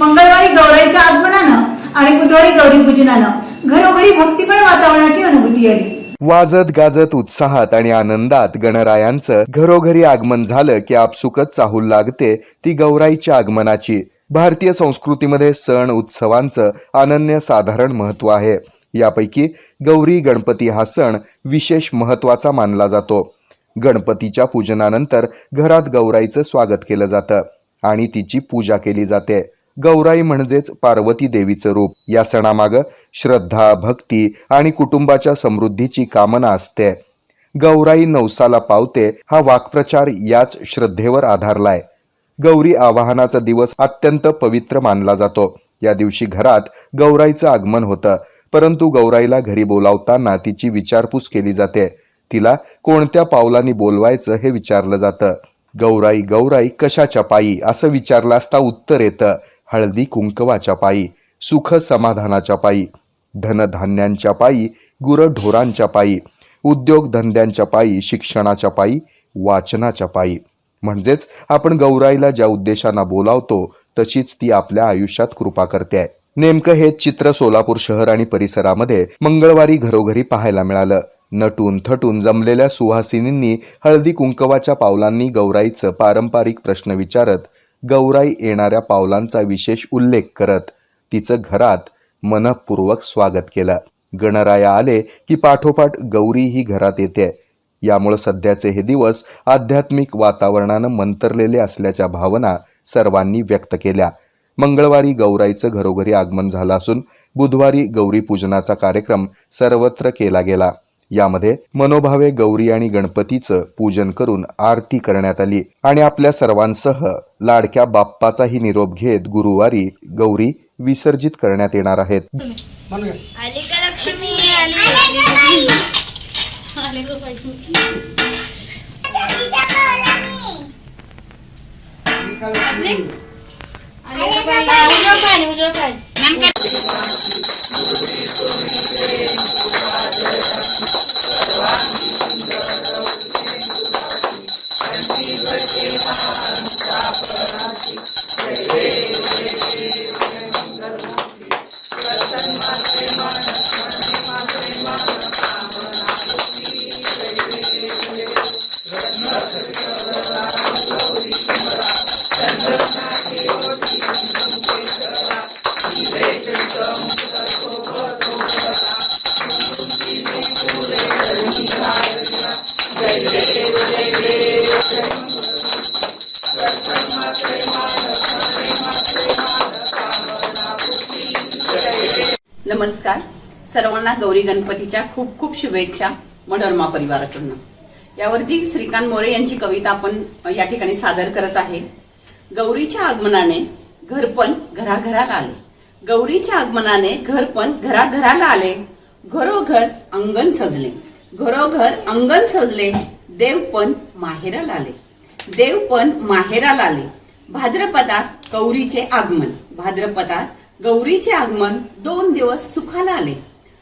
मंगळवारी गौराईच्या आगमनानं आणि बुधवारी गौरी पूजनानं घरोघरी भक्तिमय वातावरणाची अनुभूती आली. वाजत गाजत उत्साहात आणि आनंदात गणरायांचं घरोघरी आगमन झालं की आपसुकच चाहूल लागते ती गौराईच्या आगमनाची. भारतीय संस्कृतीमध्ये सण उत्सवांचं अनन्य साधारण महत्त्व आहे. यापैकी गौरी गणपती हा सण विशेष महत्त्वाचा मानला जातो. गणपतीच्या पूजनानंतर घरात गौराईचं स्वागत केलं जातं आणि तिची पूजा केली जाते. गौराई म्हणजेच पार्वती देवीचं रूप. या सणामागं श्रद्धा भक्ती आणि कुटुंबाच्या समृद्धीची कामना असते. गौराई नवसाला पावते हा वाक्प्रचार याच श्रद्धेवर आधारलाय. गौरी आवाहनाचा दिवस अत्यंत पवित्र मानला जातो. या दिवशी घरात गौराईचं आगमन होतं. परंतु गौराईला घरी बोलावताना तिची विचारपूस केली जाते. तिला कोणत्या पावलांनी बोलवायचं हे विचारलं जातं. गौराई गौराई कशाच्या पायी? असं विचारलं असता उत्तर येतं. हळदी कुंकवाच्या पायी सुख समाधानाच्या पायी धनधान्यांच्या पायी गुरढोरांच्या पायी उद्योगधंद्यांच्या पायी शिक्षणाच्या पायी वाचनाच्या पायी. म्हणजेच आपण गौराईला ज्या उद्देशांना बोलावतो तशीच ती आपल्या आयुष्यात कृपा करते आहे. नेमकं हे चित्र सोलापूर शहर आणि परिसरामध्ये मंगळवारी घरोघरी पाहायला मिळालं. नटून थटून जमलेल्या सुहासिनींनी हळदी कुंकवाच्या पावलांनी गौराईचं पारंपरिक प्रश्न विचारत गौराई येणाऱ्या पावलांचा विशेष उल्लेख करत तिचं घरात मनपूर्वक स्वागत केलं. गणराया आले की पाठोपाठ गौरी ही घरात येते. यामुळं सध्याचे हे दिवस आध्यात्मिक वातावरणानं मंतरलेले असल्याच्या भावना सर्वांनी व्यक्त केल्या. मंगळवारी गौराईचं घरोघरी आगमन झालं असून बुधवारी गौरी पूजनाचा कार्यक्रम सर्वत्र केला गेला. यामध्ये मनोभावे गौरी आणि गणपतीचं पूजन करून आरती करण्यात आली आणि आपल्या सर्वांसह लाडक्या बाप्पाचाही निरोप घेत गुरुवारी गौरी विसर्जित करण्यात येणार आहेत. आली का नमस्कार. सर्वांना गौरी गणपतीच्या खूप खूप शुभेच्छा मनोरमा परिवाराकडून. यावरती श्रीकांत मोरे यांची कविता आपण या ठिकाणी सादर करत आहे. गौरीच्या आगमनाने घरपण घराघराला आले. गौरीच्या आगमनाने घरपण घराघराला आले. घरोघर अंगण सजले. घरोघर अंगण सजले. देवपण माहेराला आले. देवपण माहेराला आले. भाद्रपदात गौरीचे आगमन. भाद्रपदात गौरीचे आगमन दोन दिवस सुखाला आले.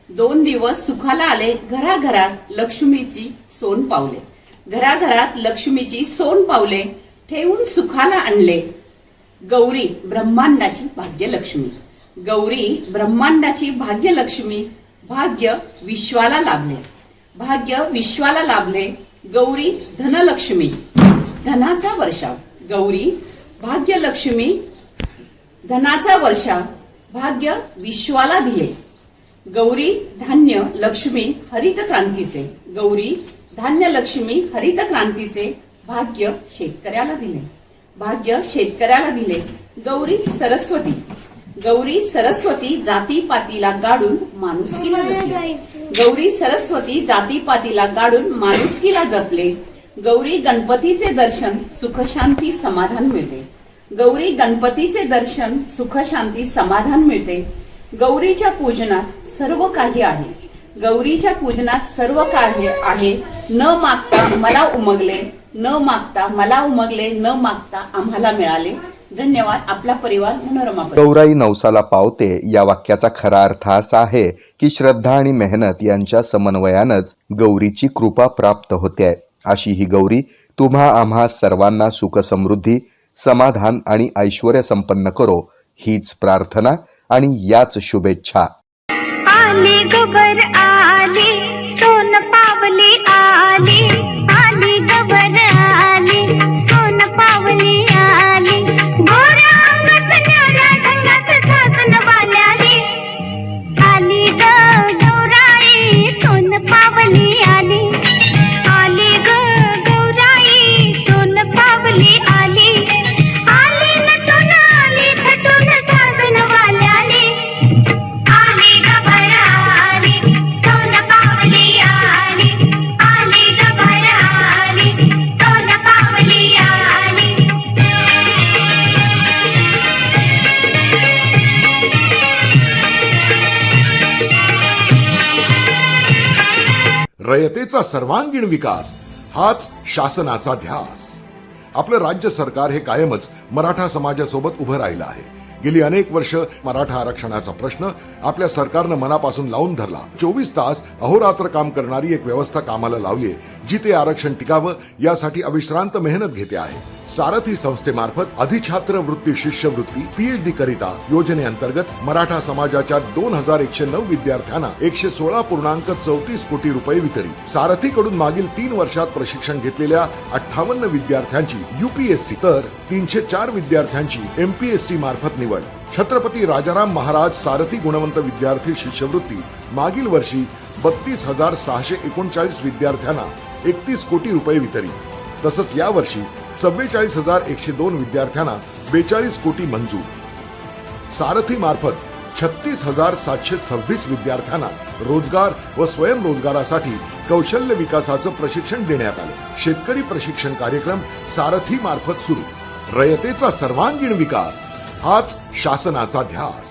दोन दिवस सुखाला आले घराघरात लक्ष्मीची सोन पावले. घराघरात लक्ष्मीची सोन पावले ठेवून सुखाला आणले. गौरी ब्रह्मांडाची भाग्यलक्ष्मी. गौरी ब्रह्मांडाची भाग्यलक्ष्मी भाग्य विश्वाला लाभले. भाग्य विश्वाला लाभले गौरी धनलक्ष्मी. धनाचा वर्षाव. गौरी भाग्यलक्ष्मी धनाचा वर्षाव. भाग्य विश्वाला दिले. गौरी धान्य लक्ष्मी हरित क्रांतीचे. गौरी धान्य लक्ष्मी हरित क्रांतीचे भाग्य शेतकऱ्याला दिले. भाग्य शेतकऱ्याला दिले. गौरी सरस्वती. गौरी सरस्वती जाती पातीला गाडून माणुसकीला जपले. गौरी सरस्वती जाती पातीला गाडून माणुसकीला जपले. गौरी गणपतीचे दर्शन सुखशांती समाधान मिळते. गौरी गणपतीचे दर्शन सुख शांती समाधान मिळते. गौरीच्या पूजनात सर्व काही आहे. गौरीच्या पूजनात सर्व काही आहे. न मागता मला उमगले न मागता मला उमगले न मागता आम्हाला मिळाले. धन्यवाद. आपला परिवार मनोरमा गौराई नवसाला पावते. या वाक्याचा खरा अर्थ असा आहे की श्रद्धा आणि मेहनत यांच्या समन्वयानच गौरीची कृपा प्राप्त होते. अशी ही गौरी तुम्हा आम्हा सर्वांना सुखसमृद्धी समाधान आणि ऐश्वर संपन्न करो हीच प्रार्थना आणि याच शुभेच्छा. आले गोबर आले सोन पावले आले. रयतेचा सर्वांगीण विकास हाच शासनाचा ध्यास. आपलं राज्य सरकार हे कायमच मराठा समाजासोबत उभं राहिलं आहे. गेली अनेक वर्ष मराठा आरक्षणाचा प्रश्न आपल्या सरकारनं मनापासून लावून धरला. चोवीस तास अहोरात्र काम करणारी एक व्यवस्था कामाला लावली जी ते आरक्षण टिकावं यासाठी अविश्रांत मेहनत घेते आहे. सारथी संस्थेमार्फत अधिछात्र वृत्ती शिष्यवृत्ती पीएचडी करिता योजनेअंतर्गत मराठा समाजाच्या दोन हजार एकशे नऊ विद्यार्थ्यांना एकशे सोळा पूर्णांक चौतीस कोटी रुपये वितरित. सारथीकडून मागील तीन वर्षात प्रशिक्षण घेतलेल्या अठ्ठावन्न विद्यार्थ्यांची युपीएससी तर तीनशे चार विद्यार्थ्यांची एमपीएससी मार्फत निवड छत्रपती राजाराम महाराज सारथी गुणवंत विद्यार्थी शिष्यवृत्ती. मागील वर्षी बत्तीस हजार सहाशे एकोणचाळीस विद्यार्थ्यांना एकतीस कोटी रुपये वितरित. तसंच यावर्षी चव्वेचाळीस हजार एकशे दोन विद्यार्थ्यांना बेचाळीस कोटी मंजूर. सारथी मार्फत छत्तीस हजार सातशे सव्वीस विद्यार्थ्यांना रोजगार व स्वयंरोजगारासाठी कौशल्य विकासाचं प्रशिक्षण देण्यात आलं. शेतकरी प्रशिक्षण कार्यक्रम सारथी मार्फत सुरू. रयतेचा सर्वांगीण विकास हाच शासनाचा ध्यास.